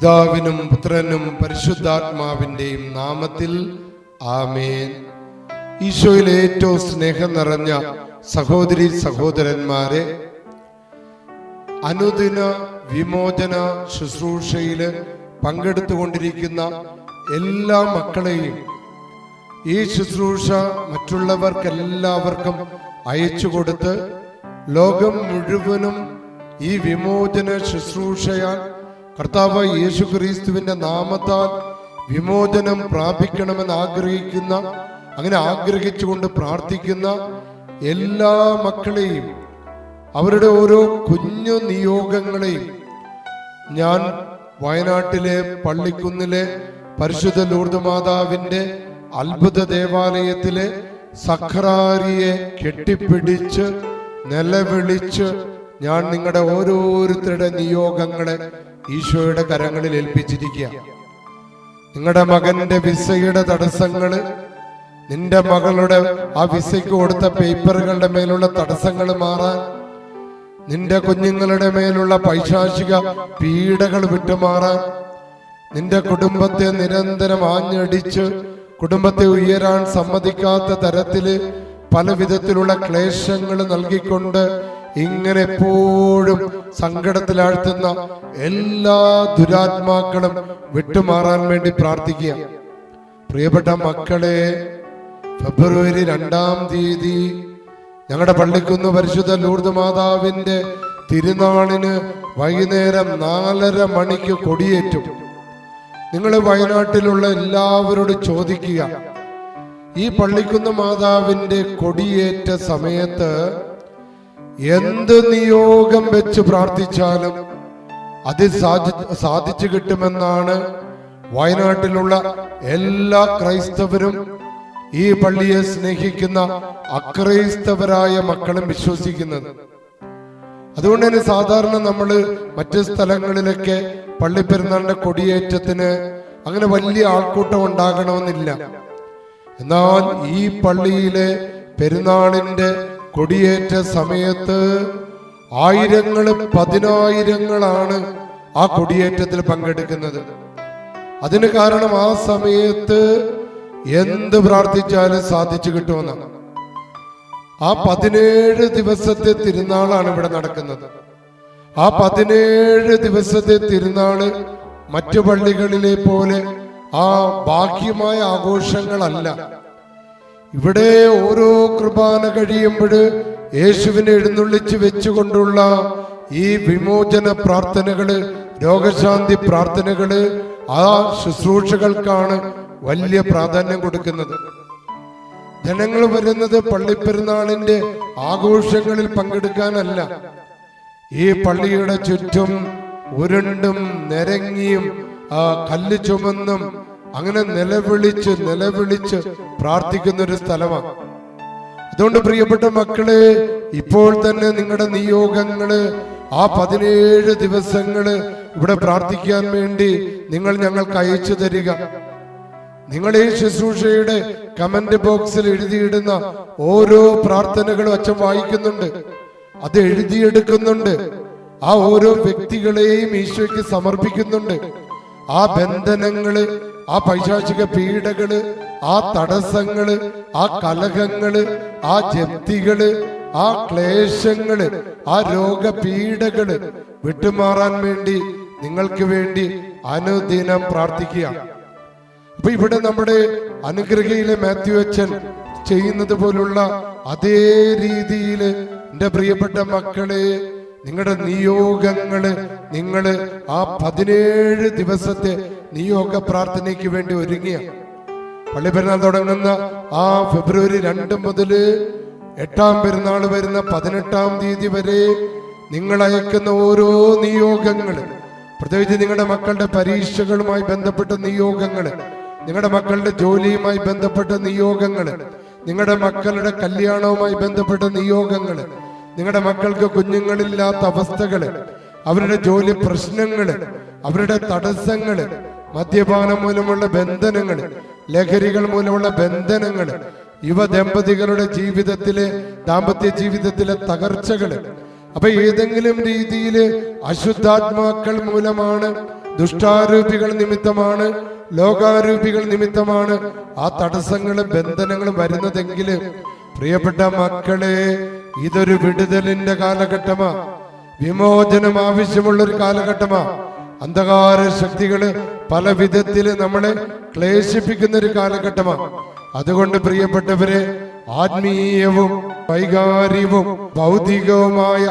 പിതാവിനും പുത്രനും പരിശുദ്ധാത്മാവിന്റെയും നാമത്തിൽ ആമേൻ. ഈശോയിലെ ഏറ്റവും സ്നേഹം നിറഞ്ഞ സഹോദരി സഹോദരന്മാരെ അനുദിന വിമോചന ശുശ്രൂഷയിൽ പങ്കെടുത്തുകൊണ്ടിരിക്കുന്ന എല്ലാ മക്കളെയും ഈ ശുശ്രൂഷ മറ്റുള്ളവർക്കെല്ലാവർക്കും അയച്ചു കൊടുത്ത് ലോകം മുഴുവനും ഈ വിമോചന ശുശ്രൂഷയാൽ കർത്താവ് യേശു ക്രിസ്തുവിന്റെ നാമത്താൽ വിമോചനം പ്രാപിക്കണമെന്ന് ആഗ്രഹിക്കുന്ന അങ്ങനെ ആഗ്രഹിച്ചുകൊണ്ട് പ്രാർത്ഥിക്കുന്ന എല്ലാ മക്കളെയും അവരുടെ ഓരോ കുഞ്ഞു നിയോഗങ്ങളെയും ഞാൻ വയനാട്ടിലെ പള്ളിക്കുന്നിലെ പരിശുദ്ധ ലൂർദ് മാതാവിന്റെ അത്ഭുത ദേവാലയത്തിലെ സഖറാരിയെ കെട്ടിപ്പിടിച്ച് നിലവിളിച്ച് ഞാൻ നിങ്ങളുടെ ഓരോരുത്തരുടെ നിയോഗങ്ങളെ ഈശോയുടെ കരങ്ങളിൽ ഏൽപ്പിച്ചിരിക്കുക. നിങ്ങളുടെ മകന്റെ വിസയുടെ തടസ്സങ്ങൾ നിന്റെ മകളുടെ ആ വിസയ്ക്ക് കൊടുത്ത പേപ്പറുകളുടെ മേലുള്ള തടസ്സങ്ങൾ മാറാൻ നിന്റെ കുഞ്ഞുങ്ങളുടെ മേലുള്ള പൈശാചിക പീഡകൾ വിട്ടുമാറാൻ നിന്റെ കുടുംബത്തെ നിരന്തരം ആഞ്ഞടിച്ച് കുടുംബത്തെ ഉയരാൻ സമ്മതിക്കാത്ത തരത്തിൽ പല വിധത്തിലുള്ള ക്ലേശങ്ങൾ നൽകിക്കൊണ്ട് ഇങ്ങനെ എപ്പോഴും സങ്കടത്തിലാഴ്ത്തുന്ന എല്ലാ ദുരാത്മാക്കളും വിട്ടുമാറാൻ വേണ്ടി പ്രാർത്ഥിക്കുക. പ്രിയപ്പെട്ട മക്കളെ ഫെബ്രുവരി രണ്ടാം തീയതി ഞങ്ങളുടെ പള്ളിക്കുന്ന് പരിശുദ്ധ ലൂർദ് മാതാവിന്റെ തിരുനാളിന് വൈകുന്നേരം നാലര മണിക്ക് കൊടിയേറ്റും. നിങ്ങൾ വയനാട്ടിലുള്ള എല്ലാവരോട് ചോദിക്കുക ഈ പള്ളിക്കുന്ന് മാതാവിന്റെ കൊടിയേറ്റ സമയത്ത് എന്ത് നിയോഗം വെച്ച് പ്രാർത്ഥിച്ചാലും അത് സാധി- സാധിച്ചു കിട്ടുമെന്നാണ് വയനാട്ടിലുള്ള എല്ലാ ക്രൈസ്തവരും ഈ പള്ളിയെ സ്നേഹിക്കുന്ന അക്രൈസ്തവരായ മക്കളും വിശ്വസിക്കുന്നത്. അതുകൊണ്ട് തന്നെ സാധാരണ നമ്മൾ മറ്റ് സ്ഥലങ്ങളിലൊക്കെ പള്ളിപ്പെരുന്നാളിന്റെ കൊടിയേറ്റത്തിന് അങ്ങനെ വലിയ ആൾക്കൂട്ടം ഉണ്ടാകണമെന്നില്ല. എന്നാൽ ഈ പള്ളിയിലെ പെരുന്നാളിന്റെ കൊടിയേറ്റ സമയത്ത് ആയിരങ്ങൾ പതിനായിരങ്ങളാണ് ആ കൊടിയേറ്റത്തിൽ പങ്കെടുക്കുന്നത്. അതിന് കാരണം ആ സമയത്ത് എന്ത് പ്രാർത്ഥിച്ചാലും സാധിച്ചു കിട്ടുമെന്ന്. ആ പതിനേഴ് ദിവസത്തെ തിരുനാളാണ് ഇവിടെ നടക്കുന്നത്. ആ പതിനേഴ് ദിവസത്തെ തിരുനാൾ മറ്റു പള്ളികളിലെ പോലെ ആ ബാഹ്യമായ ആഘോഷങ്ങളല്ല. ഇവിടെ ഓരോ കുർബാന കഴിയുമ്പോൾ യേശുവിനെ എഴുന്നള്ളിച്ച് വെച്ചുകൊണ്ടുള്ള ഈ വിമോചന പ്രാർത്ഥനകൾ രോഗശാന്തി പ്രാർത്ഥനകൾ ആ ശുശ്രൂഷകൾക്കാണ് വലിയ പ്രാധാന്യം കൊടുക്കുന്നത്. ജനങ്ങൾ വരുന്നത് പള്ളിപ്പെരുന്നാളിന്റെ ആഘോഷങ്ങളിൽ പങ്കെടുക്കാനല്ല. ഈ പള്ളിയുടെ ചുറ്റും ഉരുണ്ടും നിരങ്ങിയും കല്ല് ചുമന്നും അങ്ങനെ നിലവിളിച്ച് നിലവിളിച്ച് പ്രാർത്ഥിക്കുന്ന ഒരു സ്ഥലമാണ്. അതുകൊണ്ട് പ്രിയപ്പെട്ട മക്കളെ ഇപ്പോൾ തന്നെ നിങ്ങളുടെ നിയോഗങ്ങൾ ആ പതിനേഴ് ദിവസങ്ങൾ ഇവിടെ പ്രാർത്ഥിക്കാൻ വേണ്ടി നിങ്ങൾ ഞങ്ങൾക്ക് അയച്ചു തരിക. നിങ്ങൾ ഈ ശുശ്രൂഷയുടെ കമന്റ് ബോക്സിൽ എഴുതിയിടുന്ന ഓരോ പ്രാർത്ഥനകളും അച്ഛൻ വായിക്കുന്നുണ്ട്. അത് എഴുതിയെടുക്കുന്നുണ്ട്. ആ ഓരോ വ്യക്തികളെയും ഈശോയ്ക്ക് സമർപ്പിക്കുന്നുണ്ട്. ആ ബന്ധനങ്ങൾ ആ പൈശാചിക പീഡകൾ ആ തടസ്സങ്ങൾ ആ കലഹങ്ങൾ ആ ജപ്തികൾ ആ ക്ലേശങ്ങൾ ആ രോഗപീഡകൾ വിട്ടുമാറാൻ വേണ്ടി നിങ്ങൾക്ക് വേണ്ടി അനുദിനം പ്രാർത്ഥിക്കുക. അപ്പൊ ഇവിടെ നമ്മുടെ അനുഗ്രഹയിലെ മാത്യു അച്ഛൻ ചെയ്യുന്നത് പോലുള്ള അതേ രീതിയിൽ എന്റെ പ്രിയപ്പെട്ട മക്കളെ നിങ്ങളുടെ നിയോഗങ്ങൾ നിങ്ങൾ ആ പതിനേഴ് ദിവസത്തെ നിയോഗ പ്രാർത്ഥനയ്ക്ക് വേണ്ടി ഒരുങ്ങിയ. പള്ളി പെരുന്നാൾ തുടങ്ങുന്ന ആ ഫെബ്രുവരി രണ്ട് മുതൽ എട്ടാം പെരുന്നാൾ വരുന്ന പതിനെട്ടാം തീയതി വരെ നിങ്ങൾ അയക്കുന്ന ഓരോ നിയോഗങ്ങൾ പ്രത്യേകിച്ച് നിങ്ങളുടെ മക്കളുടെ പരീക്ഷകളുമായി ബന്ധപ്പെട്ട നിയോഗങ്ങൾ നിങ്ങളുടെ മക്കളുടെ ജോലിയുമായി ബന്ധപ്പെട്ട നിയോഗങ്ങൾ നിങ്ങളുടെ മക്കളുടെ കല്യാണവുമായി ബന്ധപ്പെട്ട നിയോഗങ്ങൾ നിങ്ങളുടെ മക്കൾക്ക് കുഞ്ഞുങ്ങളില്ലാത്ത അവസ്ഥകൾ അവരുടെ ജോലി പ്രശ്നങ്ങൾ അവരുടെ തടസ്സങ്ങൾ മദ്യപാനം മൂലമുള്ള ബന്ധനങ്ങൾ ലഹരികൾ മൂലമുള്ള ബന്ധനങ്ങൾ യുവ ദമ്പതികളുടെ ജീവിതത്തിലെ ദാമ്പത്യ ജീവിതത്തിലെ തകർച്ചകൾ. അപ്പൊ ഏതെങ്കിലും രീതിയിൽ അശുദ്ധാത്മാക്കൾ മൂലമാണ് ദുഷ്ടാരൂപികൾ നിമിത്തമാണ് ലോകാരൂപികൾ നിമിത്തമാണ് ആ തടസ്സങ്ങളും ബന്ധനങ്ങളും വരുന്നതെങ്കിൽ പ്രിയപ്പെട്ട മക്കളെ ഇതൊരു വിടുതലിന്റെ കാലഘട്ടമാ. വിമോചനം ആവശ്യമുള്ള ഒരു കാലഘട്ടമാ. അന്ധകാര ശക്തികൾ പല വിധത്തിൽ നമ്മളെ ക്ലേശിപ്പിക്കുന്ന ഒരു കാലഘട്ടമാണ്. അതുകൊണ്ട് പ്രിയപ്പെട്ടവരെ ആത്മീയവും വൈകാരികവും ഭൗതികവുമായ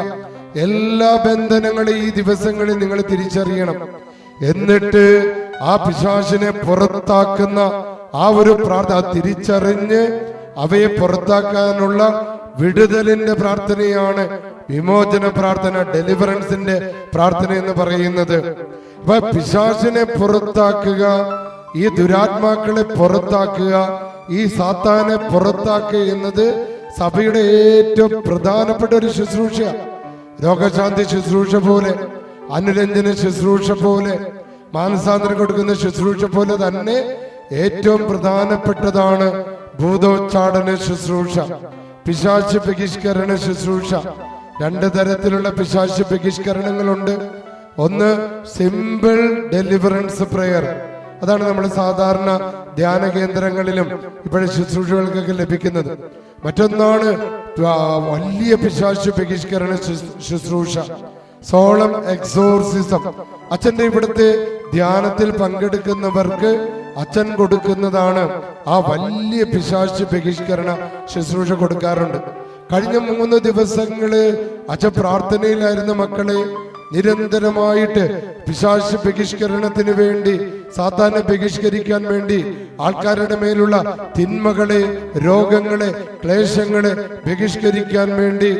എല്ലാ ബന്ധനങ്ങളും ഈ ദിവസങ്ങളിൽ നിങ്ങൾ തിരിച്ചറിയണം. എന്നിട്ട് ആ പിശാചിനെ പുറത്താക്കുന്ന ആ ഒരു പ്രാർത്ഥന തിരിച്ചറിഞ്ഞ് അവയെ പുറത്താക്കാനുള്ള വിടുതലിന്റെ പ്രാർത്ഥനയാണ് വിമോചന പ്രാർത്ഥന ഡെലിവറൻസിന്റെ പ്രാർത്ഥന എന്ന് പറയുന്നത്. അപ്പൊ പിശാചിനെ പുറത്താക്കുക ഈ ദുരാത്മാക്കളെ പുറത്താക്കുക ഈ സാത്താനെ പുറത്താക്കുക എന്നത് സഭയുടെ ഏറ്റവും പ്രധാനപ്പെട്ട ഒരു ശുശ്രൂഷ രോഗശാന്തി ശുശ്രൂഷ പോലെ അനുരഞ്ജന ശുശ്രൂഷ പോലെ മാനസാന്തരം കൊടുക്കുന്ന ശുശ്രൂഷ പോലെ തന്നെ ഏറ്റവും പ്രധാനപ്പെട്ടതാണ് ഭൂതോച്ചാടന ശുശ്രൂഷ പിശാച് ബഹിഷ്കരണ ശുശ്രൂഷ. രണ്ട് തരത്തിലുള്ള പിശാച് ബഹിഷ്കരണങ്ങളുണ്ട്. ഒന്ന് സിമ്പിൾ ഡെലിവറൻസ് പ്രെയർ അതാണ് നമ്മൾ സാധാരണ ധ്യാന കേന്ദ്രങ്ങളിലും ഇപ്പോഴും ശുശ്രൂഷകൾക്കൊക്കെ ലഭിക്കുന്നത്. മറ്റൊന്നാണ് വലിയ പിശാശ ബഹിഷ്കരണ ശുശ്രൂഷ. സോളം എക്സോർസിസം അച്ഛന്റെ ഇവിടുത്തെ ധ്യാനത്തിൽ പങ്കെടുക്കുന്നവർക്ക് അച്ഛൻ കൊടുക്കുന്നതാണ് ആ വലിയ പിശാശ ബഹിഷ്കരണ ശുശ്രൂഷ കൊടുക്കാറുണ്ട്. കഴിഞ്ഞ മൂന്ന് ദിവസങ്ങൾ അച്ഛൻ പ്രാർത്ഥനയിലായിരുന്ന മക്കളെ. നിരന്തരമായിട്ട് പിശാശ് ബഹിഷ്കരണത്തിന് വേണ്ടി സാത്താനെ ബഹിഷ്കരിക്കാൻ വേണ്ടി ആൾക്കാരുടെ മേലുള്ള തിന്മകളെ രോഗങ്ങളെ ക്ലേശങ്ങളെ ബഹിഷ്കരിക്കാൻ വേണ്ടി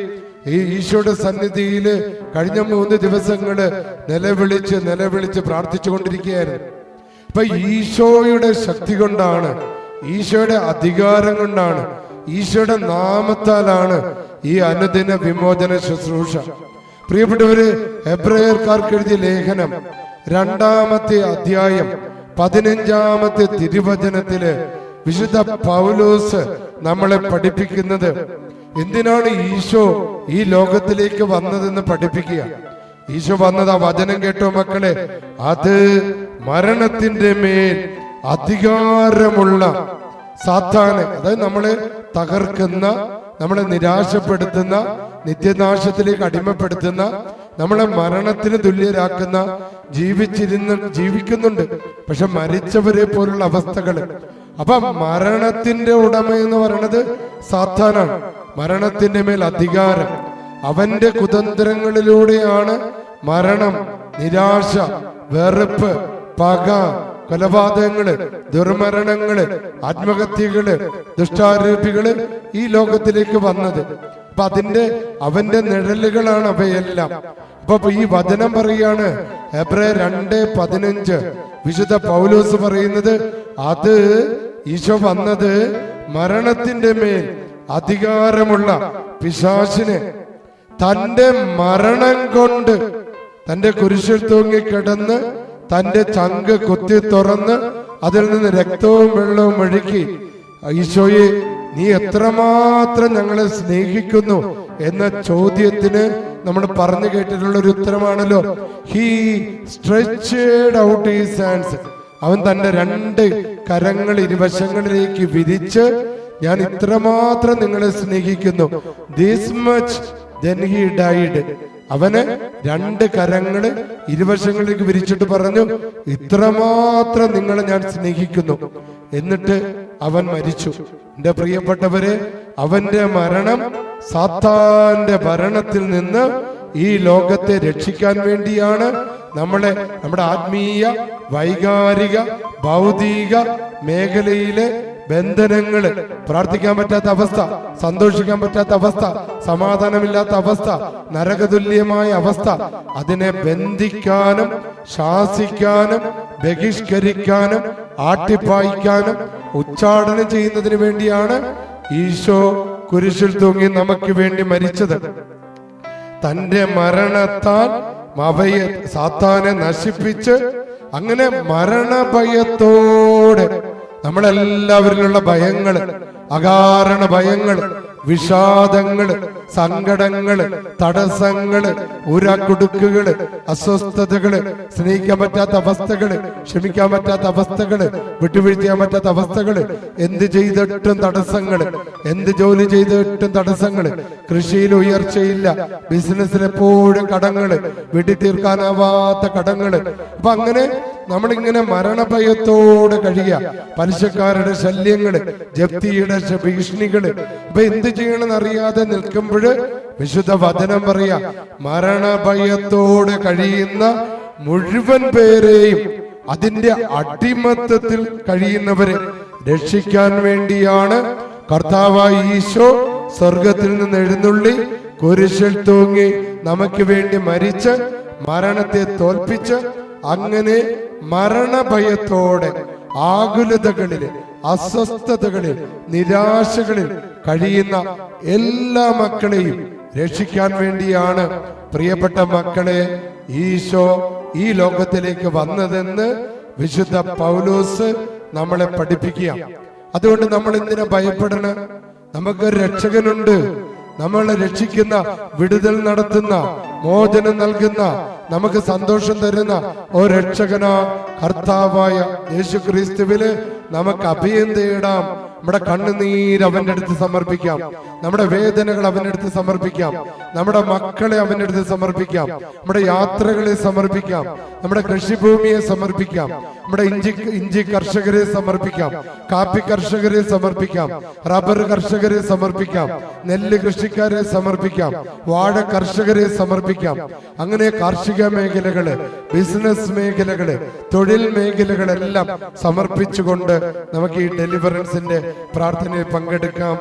ഈ ഈശോയുടെ സന്നിധിയിൽ കഴിഞ്ഞ മൂന്ന് ദിവസങ്ങൾ നിലവിളിച്ച് നിലവിളിച്ച് പ്രാർത്ഥിച്ചുകൊണ്ടിരിക്കുകയായിരുന്നു. ഇപ്പൊ ഈശോയുടെ ശക്തി കൊണ്ടാണ് ഈശോയുടെ അധികാരം കൊണ്ടാണ് ഈശോയുടെ നാമത്താലാണ് ഈ അനുദിന വിമോചന ശുശ്രൂഷ. പ്രിയപ്പെട്ടവര് എബ്രയർക്കാർക്ക് എഴുതിയ ലേഖനം രണ്ടാമത്തെ അധ്യായം പതിനഞ്ചാമത്തെ തിരുവചനത്തിൽ വിശുദ്ധ പൗലോസ് നമ്മളെ പഠിപ്പിക്കുന്നത്. എന്തിനാണ് ഈശോ ഈ ലോകത്തിലേക്ക് വന്നതെന്ന് പഠിപ്പിക്കുക? ഈശോ വന്നത് ആ വചനം കേട്ടോ മക്കളെ. അത് മരണത്തിന്റെ മേൽ അധികാരമുള്ള സാത്താന് അതായത് നമ്മളെ തകർക്കുന്ന നമ്മളെ നിരാശപ്പെടുത്തുന്ന നിത്യനാശത്തിലേക്ക് അടിമപ്പെടുത്തുന്ന നമ്മളെ മരണത്തിന് തുല്യരാക്കുന്ന ജീവിച്ചിരുന്ന് ജീവിക്കുന്നുണ്ട്. പക്ഷെ മരിച്ചവരെ പോലുള്ള അവസ്ഥകൾ. അപ്പൊ മരണത്തിന്റെ ഉടമ എന്ന് പറയുന്നത് സാത്താനാണ്. മരണത്തിന്റെ മേൽ അധികാരം. അവന്റെ കുതന്ത്രങ്ങളിലൂടെയാണ് മരണം നിരാശ വെറുപ്പ് പക കൊലപാതകങ്ങൾ ദുർമരണങ്ങൾ ആത്മഹത്യകൾ ദുഷ്ടാരൂപികൾ ഈ ലോകത്തിലേക്ക് വന്നത്. അപ്പൊ അതിന്റെ അവന്റെ നിഴലുകളാണ് അവയെല്ലാം. അപ്പൊ ഈ വചനം പറയാണ് എബ്രെ രണ്ട് പതിനഞ്ച്. വിശുദ്ധ പൗലോസ് പറയുന്നത് അത് ഈശോ വന്നത് മരണത്തിന്റെ മേൽ അധികാരമുള്ള പിശാചിനെ. തന്റെ മരണം കൊണ്ട് തന്റെ കുരിശിൽ തൂങ്ങി കിടന്ന് തന്റെ ചങ്ക് കുത്തി തുറന്ന് അതിൽ നിന്ന് രക്തവും വെള്ളവും ഒഴുക്കി ഈശോയെ നീ എത്രമാത്രം ഞങ്ങളെ സ്നേഹിക്കുന്നു എന്ന ചോദ്യത്തിന് നമ്മൾ പറഞ്ഞു കേട്ടിട്ടുള്ള ഒരു ഉത്തരമാണല്ലോ. ഹീ സ്ട്രെച്ചേഡ് ഔട്ട് ഈ ഹാൻഡ്സ് അവൻ തന്റെ രണ്ട് കരങ്ങൾ ഇരുവശങ്ങളിലേക്ക് വിരിച്ച് ഞാൻ ഇത്രമാത്രം നിങ്ങളെ സ്നേഹിക്കുന്നു. ദിസ് മച്ച് ദെൻ ഡൈഡ് അവന് രണ്ട് കരങ്ങൾ ഇരുവശങ്ങളിലേക്ക് വിരിച്ചിട്ട് പറഞ്ഞു ഇത്രമാത്രം നിങ്ങളെ ഞാൻ സ്നേഹിക്കുന്നു. എന്നിട്ട് അവൻ മരിച്ചു. എന്റെ പ്രിയപ്പെട്ടവരെ അവന്റെ മരണം സാത്താന്റെ ഭരണത്തിൽ നിന്ന് ഈ ലോകത്തെ രക്ഷിക്കാൻ വേണ്ടിയാണ് നമ്മളെ നമ്മുടെ ആത്മീയ വൈകാരിക ഭൗതിക മേഖലയിലെ ബന്ധനങ്ങൾ പ്രാർത്ഥിക്കാൻ പറ്റാത്ത അവസ്ഥ സന്തോഷിക്കാൻ പറ്റാത്ത അവസ്ഥ സമാധാനമില്ലാത്ത അവസ്ഥ നരകതുല്യമായ അവസ്ഥ അതിനെ ബന്ധിക്കാനും ശാസിക്കാനും ബഹിഷ്കരിക്കാനും ആട്ടിപ്പായിക്കാനും ഉച്ചാടനം ചെയ്യുന്നതിന് വേണ്ടിയാണ് ഈശോ കുരിശിൽ തൂങ്ങി നമുക്ക് വേണ്ടി മരിച്ചത്. തന്റെ മരണത്താൽ അവയെ സാത്താനെ നശിപ്പിച്ച് അങ്ങനെ മരണഭയത്തോടെ നമ്മളെല്ലാവരിലുള്ള ഭയങ്ങൾ അകാരണ ഭയങ്ങൾ വിഷാദങ്ങൾ സങ്കടങ്ങൾ തടസ്സങ്ങൾ ഉരക്കുടുക്കുകൾ അസ്വസ്ഥതകൾ സ്നേഹിക്കാൻ പറ്റാത്ത അവസ്ഥകൾ ക്ഷമിക്കാൻ പറ്റാത്ത അവസ്ഥകൾ വിട്ടുവീഴ്ച ചെയ്യാൻ പറ്റാത്ത അവസ്ഥകൾ എന്ത് ചെയ്തിട്ടും തടസ്സങ്ങൾ എന്ത് ജോലി ചെയ്തിട്ടും തടസ്സങ്ങൾ കൃഷിയിൽ ഉയർച്ചയില്ല ബിസിനസ്സിൽ എപ്പോഴും കടങ്ങൾ വീട്ടിൽ തീർക്കാനാവാത്ത കടങ്ങൾ അപ്പൊ അങ്ങനെ നമ്മളിങ്ങനെ മരണഭയത്തോടെ കഴിയുക. പലിശക്കാരുടെ ശല്യങ്ങൾ ജപ്തിയുടെ ഭീഷണികൾ. ഇപ്പൊ എന്ത് ചെയ്യണമെന്ന് അറിയാതെ നിൽക്കുമ്പോൾ വിശുദ്ധ വചനം പറയാ മരണഭയത്തോടെ കഴിയുന്ന മുഴുവൻ പേരെയും അതിന്റെ അടിമത്തത്തിൽ കഴിയുന്നവരെ രക്ഷിക്കാൻ വേണ്ടിയാണ് കർത്താവായി ഈശോ സ്വർഗത്തിൽ നിന്ന് എഴുന്നള്ളി കുരിശിൽ തൂങ്ങി നമുക്ക് വേണ്ടി മരിച്ച് മരണത്തെ തോൽപ്പിച്ച് അങ്ങനെ മരണഭയത്തോടെ ആകുലതകളിൽ അസ്വസ്ഥതകളിൽ നിരാശകളിൽ കഴിയുന്ന എല്ലാ മക്കളെയും രക്ഷിക്കാൻ വേണ്ടിയാണ് പ്രിയപ്പെട്ട മക്കളെ ഈശോ ഈ ലോകത്തിലേക്ക് വന്നതെന്ന് വിശുദ്ധ പൗലോസ് നമ്മളെ പഠിപ്പിക്കുക. അതുകൊണ്ട് നമ്മൾ എന്തിനാ ഭയപ്പെടണം? നമുക്ക് രക്ഷകനുണ്ട്. നമ്മളെ രക്ഷിക്കുന്ന വിടുതൽ നടത്തുന്ന മോചനം നൽകുന്ന നമുക്ക് സന്തോഷം തരുന്ന ഓ രക്ഷകന കർത്താവായ യേശു ക്രിസ്തുവിൽ നമുക്ക് അഭയം തേടാം നമ്മുടെ കണ്ണുനീര് അവന്റെ അടുത്ത് സമർപ്പിക്കാം. നമ്മുടെ വേദനകൾ അവന്റെ അടുത്ത് സമർപ്പിക്കാം. നമ്മുടെ മക്കളെ അവന്റെ അടുത്ത് സമർപ്പിക്കാം. നമ്മുടെ യാത്രകളെ സമർപ്പിക്കാം. നമ്മുടെ കൃഷിഭൂമിയെ സമർപ്പിക്കാം. നമ്മുടെ ഇഞ്ചി ഇഞ്ചി കർഷകരെ സമർപ്പിക്കാം. കാപ്പി കർഷകരെ സമർപ്പിക്കാം. റബ്ബർ കർഷകരെ സമർപ്പിക്കാം. നെല്ല് കൃഷിക്കാരെ സമർപ്പിക്കാം. വാഴ കർഷകരെ സമർപ്പിക്കാം. അങ്ങനെ കാർഷിക മേഖലകൾ ബിസിനസ് മേഖലകൾ തൊഴിൽ മേഖലകളെല്ലാം സമർപ്പിച്ചുകൊണ്ട് നമുക്ക് ഈ ഡെലിവറൻസിന്റെ പ്രാർത്ഥനയിൽ പങ്കെടുക്കാം.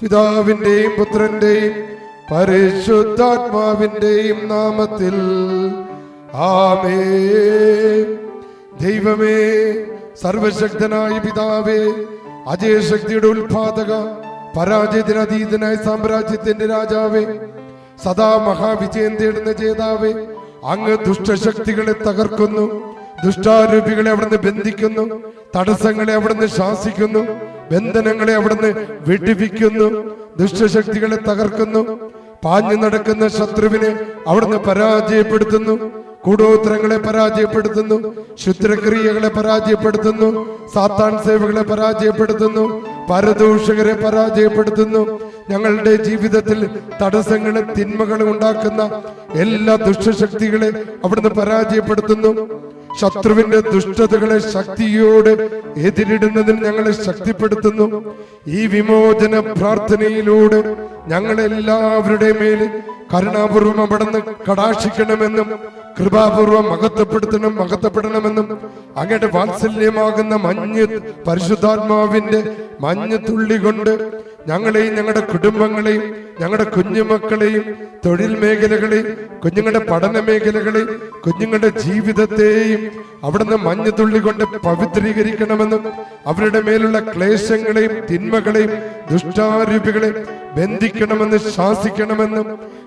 പിതാവിന്റെയും പുത്രന്റെയും പരിശുദ്ധാത്മാവിന്റെയും നാമത്തിൽ. ആമേ ദൈവമേ സർവശക്തനായ പിതാവേ അജയശക്തിയുടെ ഉത്പാദക പരാജയത്തിനതീതനായ സാമ്രാജ്യത്തിന്റെ രാജാവേ സദാ മഹാവിജയം തേടുന്ന ജേതാവേ അങ്ങ് ദുഷ്ടശക്തികളെ തകർക്കുന്നു ദുഷ്ടാരൂപികളെ അവിടുന്ന് ബന്ധിക്കുന്നു തടസ്സങ്ങളെ അവിടുന്ന് ശാസിക്കുന്നു ബന്ധനങ്ങളെ അവിടുന്ന് വെടിവിക്കുന്നു ദുഷ്ടശക്തികളെ തകർക്കുന്നു പാഞ്ഞു നടക്കുന്ന ശത്രുവിനെ അവിടുന്ന് പരാജയപ്പെടുത്തുന്നു കൂടോത്രങ്ങളെ പരാജയപ്പെടുത്തുന്നു ശുദ്രക്രിയകളെ പരാജയപ്പെടുത്തുന്നു സാത്താൻ സേവകളെ പരാജയപ്പെടുത്തുന്നു പരദൂഷകരെ പരാജയപ്പെടുത്തുന്നു. ഞങ്ങളുടെ ജീവിതത്തിൽ തടസ്സങ്ങളെ തിന്മകളും ഉണ്ടാക്കുന്ന എല്ലാ ദുഷ്ടശക്തികളെ അവിടുന്ന് പരാജയപ്പെടുത്തുന്നു. ശത്രുവിന്റെ ദുഷ്ടതകളെ ശക്തിയോട് എതിരിടുന്നതിൽ ഞങ്ങളെ ശക്തിപ്പെടുത്തുന്നു. ഈ വിമോചന പ്രാർത്ഥനയിലൂടെ ഞങ്ങളെല്ലാവരുടെ മേൽ കരുണാപൂർവം അവിടുന്ന് കടാക്ഷിക്കണമെന്നും കൃപാപൂർവം മഹത്വപ്പെടുത്തണം മഹത്വപ്പെടണമെന്നും അങ്ങയുടെ വാത്സല്യമാകുന്ന മഞ്ഞ് പരിശുദ്ധാത്മാവിന്റെ മഞ്ഞ് തുള്ളി കൊണ്ട് ഞങ്ങളെയും ഞങ്ങളുടെ കുടുംബങ്ങളെയും ഞങ്ങളുടെ കുഞ്ഞുമക്കളെയും തൊഴിൽ മേഖലകളെയും കുഞ്ഞുങ്ങളുടെ പഠന മേഖലകളെയും കുഞ്ഞുങ്ങളുടെ ജീവിതത്തെയും അവിടുന്ന് മഞ്ഞ് തുള്ളി കൊണ്ട് പവിത്രീകരിക്കണമെന്നും അവരുടെ മേലുള്ള ക്ലേശങ്ങളെയും തിന്മകളെയും ദുഷ്ടാരൂപികളെയും ബന്ധിക്കണമെന്ന് ശാസിക്കണമെന്നും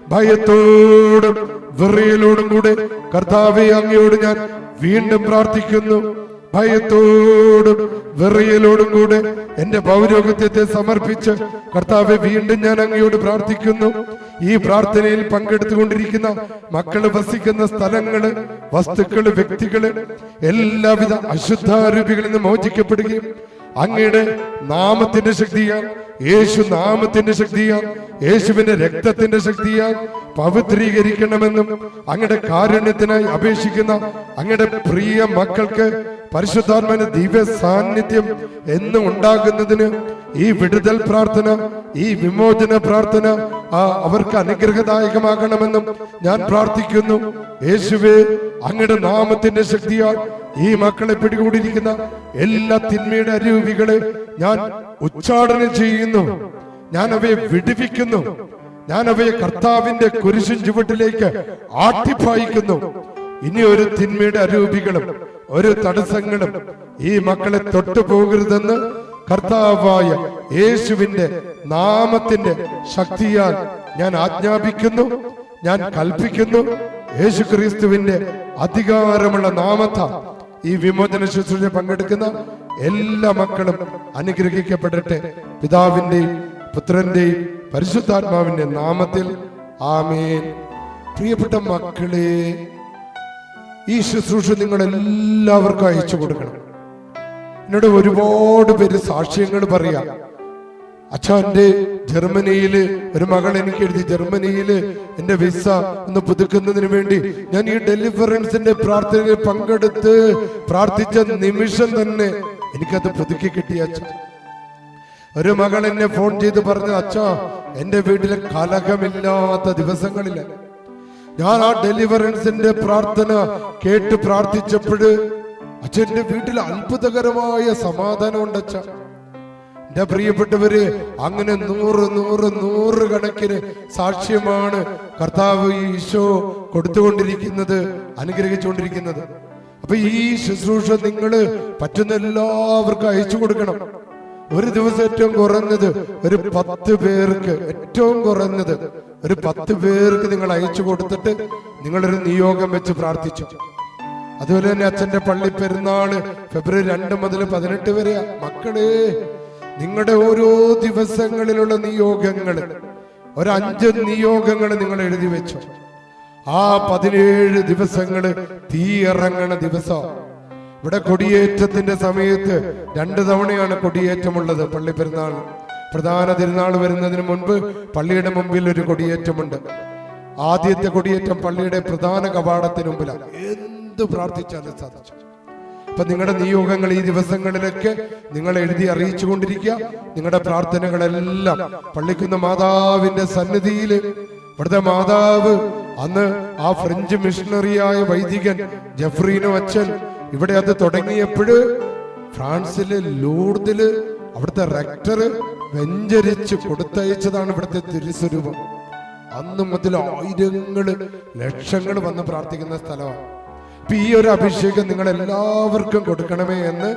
ഭയത്തോടും വിറയലോടും കൂടെ കർത്താവെ അങ്ങയോട് ഞാൻ വീണ്ടും പ്രാർത്ഥിക്കുന്നു. ഭയത്തോടും വെറിയലോടും കൂടെ എന്റെ പൗരോഗത്യത്തെ സമർപ്പിച്ച് കർത്താവെ വീണ്ടും ഞാൻ അങ്ങയോട് പ്രാർത്ഥിക്കുന്നു. ഈ പ്രാർത്ഥനയിൽ പങ്കെടുത്തുകൊണ്ടിരിക്കുന്ന മക്കൾ വസിക്കുന്ന സ്ഥലങ്ങൾ വസ്തുക്കൾ വ്യക്തികൾ എല്ലാവിധ അശുദ്ധാരൂപികളിൽ നിന്ന് മോചിക്കപ്പെടുകയും അങ്ങയുടെ നാമത്തിന്റെ ശക്തിയാൽ യേശു നാമത്തിന്റെ ശക്തിയാൽ യേശുവിന്റെ രക്തത്തിന്റെ ശക്തിയാ പവിത്രീകരിക്കണമെന്നും അങ്ങയുടെ കാരുണ്യത്തിനായി അപേക്ഷിക്കുന്ന അങ്ങയുടെ പ്രിയ മക്കൾക്ക് പരിശുദ്ധാത്മന ദിവ്യ സാന്നിധ്യം എന്നും ഉണ്ടാകുന്നതിന് ഈ വിടുതൽ പ്രാർത്ഥന ഈ വിമോചന പ്രാർത്ഥന ആ അവർക്ക് അനുഗ്രഹദായകമാകണമെന്നും ഞാൻ പ്രാർത്ഥിക്കുന്നു. യേശുവേ അങ്ങയുടെ നാമത്തിന്റെ ശക്തിയാൽ ഈ മക്കളെ പിടികൂടിയിരിക്കുന്ന എല്ലാ തിന്മയുടെ അരൂപികളെ ഞാൻ ഉച്ചാടനം ചെയ്യുന്നു. ഞാൻ അവയെ വിടുവിക്കുന്നു. ഞാൻ അവയെ കർത്താവിന്റെ കുരിശിൻ ചുവട്ടിലേക്ക് ആട്ടിപ്പായിക്കുന്നു. ഇനി ഒരു തിന്മയുടെ അരൂപികളും ഒരു തടസ്സങ്ങളും ഈ മക്കളെ തൊട്ടു പോകരുതെന്ന് കർത്താവായ യേശുവിന്റെ നാമത്തിന്റെ ശക്തിയാൽ ഞാൻ ആജ്ഞാപിക്കുന്നു ഞാൻ കൽപ്പിക്കുന്നു. യേശു ക്രിസ്തുവിന്റെ അധികാരമുള്ള നാമത്ത ഈ വിമോചന ശുശ്രൂഷ പങ്കെടുക്കുന്ന എല്ലാ മക്കളും അനുഗ്രഹിക്കപ്പെടട്ടെ. പിതാവിന്റെയും പുത്രന്റെയും പരിശുദ്ധാത്മാവിന്റെ നാമത്തിൽ ആമേൻ. പ്രിയപ്പെട്ട മക്കളെ ഈ ശുശ്രൂഷ നിങ്ങൾ എല്ലാവർക്കും അയച്ചു കൊടുക്കണം. എന്നോട് ഒരുപാട് പേര് സാക്ഷ്യങ്ങൾ പറയാം. അച്ഛന്റെ ജർമ്മനിയിൽ ഒരു മകൾ എനിക്ക് എഴുതി ജർമ്മനിയിൽ എന്റെ വിസ ഒന്ന് പുതുക്കുന്നതിന് വേണ്ടി ഞാൻ ഈ ഡെലിവറൻസിന്റെ പ്രാർത്ഥനയിൽ പങ്കെടുത്ത് പ്രാർത്ഥിച്ച നിമിഷം തന്നെ എനിക്കത് പുതുക്കി കിട്ടിയ അച്ഛൻ ഒരു മകൾ എന്നെ ഫോൺ ചെയ്ത് പറഞ്ഞു അച്ഛാ എന്റെ വീട്ടിലെ കലഹമില്ലാത്ത ദിവസങ്ങളില്ല. ഞാൻ ആ ഡെലിവറൻസിന്റെ പ്രാർത്ഥന കേട്ട് പ്രാർത്ഥിച്ചപ്പോഴ് അച്ഛന്റെ വീട്ടിൽ അത്ഭുതകരമായ സമാധാനം ഉണ്ട് അച്ഛ എന്റെ പ്രിയപ്പെട്ടവര് അങ്ങനെ നൂറ് നൂറ് നൂറ് കണക്കിന് സാക്ഷ്യമാണ് കർത്താവ് ഈശോ കൊടുത്തുകൊണ്ടിരിക്കുന്നത് അനുഗ്രഹിച്ചുകൊണ്ടിരിക്കുന്നത്. അപ്പൊ ഈ ശുശ്രൂഷ നിങ്ങൾ പറ്റുന്ന എല്ലാവർക്കും അയച്ചു കൊടുക്കണം. ഒരു ദിവസം ഏറ്റവും കുറഞ്ഞത് ഒരു പത്ത് പേർക്ക് ഏറ്റവും കുറഞ്ഞത് ഒരു പത്ത് പേർക്ക് നിങ്ങൾ അയച്ചു കൊടുത്തിട്ട് നിങ്ങളൊരു നിയോഗം വെച്ച് പ്രാർത്ഥിച്ചു. അതുപോലെ തന്നെ അച്ഛന്റെ പള്ളി പെരുന്നാൾ ഫെബ്രുവരി രണ്ട് മുതൽ പതിനെട്ട് വരെയാ മക്കളെ നിങ്ങളുടെ ഓരോ ദിവസങ്ങളിലുള്ള നിയോഗങ്ങൾ ഒരു അഞ്ച് നിയോഗങ്ങൾ നിങ്ങൾ എഴുതി വെച്ചു. ആ പതിനേഴ് ദിവസങ്ങൾ തീ ഇറങ്ങണ ദിവസം. ഇവിടെ കൊടിയേറ്റത്തിന്റെ സമയത്ത് രണ്ട് തവണയാണ് കൊടിയേറ്റമുള്ളത് പള്ളി പെരുന്നാൾ. പ്രധാന തിരുനാൾ വരുന്നതിന് മുൻപ് പള്ളിയുടെ മുമ്പിൽ ഒരു കൊടിയേറ്റമുണ്ട്. ആദ്യത്തെ കൊടിയേറ്റം പള്ളിയുടെ പ്രധാന കവാടത്തിന് മുമ്പിലാണ്. എന്ത് പ്രാർത്ഥിച്ചാലും സാധിച്ചു. അപ്പൊ നിങ്ങളുടെ നിയോഗങ്ങൾ ഈ ദിവസങ്ങളിലൊക്കെ നിങ്ങൾ എഴുതി അറിയിച്ചു കൊണ്ടിരിക്കുക. നിങ്ങളുടെ പ്രാർത്ഥനകളെല്ലാം പള്ളിക്കുന്ന മാതാവിന്റെ സന്നിധിയിൽ. ഇവിടുത്തെ മാതാവ് അന്ന് ആ ഫ്രഞ്ച് മിഷണറിയായ വൈദികൻ ജഫ്രീനോ അച്ഛൻ ഇവിടെ അത് തുടങ്ങിയപ്പോഴ് ഫ്രാൻസിലെ ലൂർദിൽ അവിടുത്തെ റെക്ടർ വെഞ്ചരിച്ച് കൊടുത്തയച്ചതാണ് ഇവിടുത്തെ തിരുസ്വരൂപം. അന്ന് മുതൽ ആയിരങ്ങൾ ലക്ഷങ്ങൾ വന്ന് പ്രാർത്ഥിക്കുന്ന സ്ഥലമാണ്. ഇപ്പൊ ഈ ഒരു അഭിഷേകം നിങ്ങൾ എല്ലാവർക്കും കൊടുക്കണമേ എന്ന്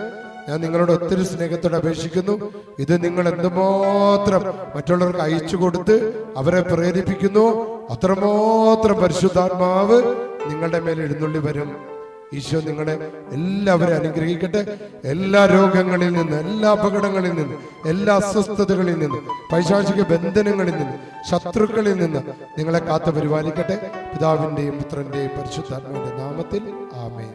ഞാൻ നിങ്ങളോട് ഒത്തിരി സ്നേഹത്തോടെ അപേക്ഷിക്കുന്നു. ഇത് നിങ്ങൾ എന്തുമാത്രം മറ്റുള്ളവർക്ക് അയച്ചു കൊടുത്ത് അവരെ പ്രേരിപ്പിക്കുന്നു അത്രമാത്രം പരിശുദ്ധാത്മാവ് നിങ്ങളുടെ മേലെ എഴുന്നള്ളി വരും. ഈശോ നിങ്ങളെ എല്ലാവരെയും അനുഗ്രഹിക്കട്ടെ. എല്ലാ രോഗങ്ങളിൽ നിന്ന് എല്ലാ അപകടങ്ങളിൽ നിന്ന് എല്ലാ അസ്വസ്ഥതകളിൽ നിന്ന് പൈശാചിക ബന്ധനങ്ങളിൽ നിന്ന് ശത്രുക്കളിൽ നിന്ന് നിങ്ങളെ കാത്തു പരിപാലിക്കട്ടെ പിതാവിന്റെയും പുത്രന്റെയും പരിശുദ്ധാത്മാവിന്റെ നാമത്തിൽ ആമേൻ.